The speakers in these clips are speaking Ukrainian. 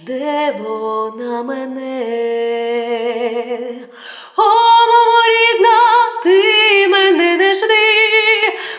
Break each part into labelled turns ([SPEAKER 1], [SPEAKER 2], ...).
[SPEAKER 1] жде вона мене. О, мамо рідна, ти мене не жди,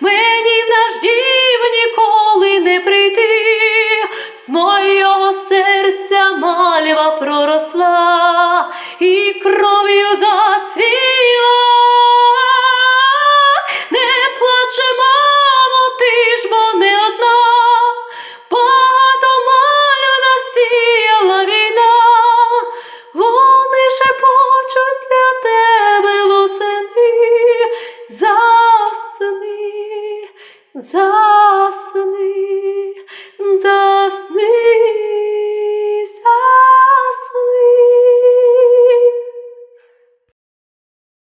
[SPEAKER 1] мені в наш дім ніколи не прийти, з мого серця мальва проросла і кров'ю зацвіла.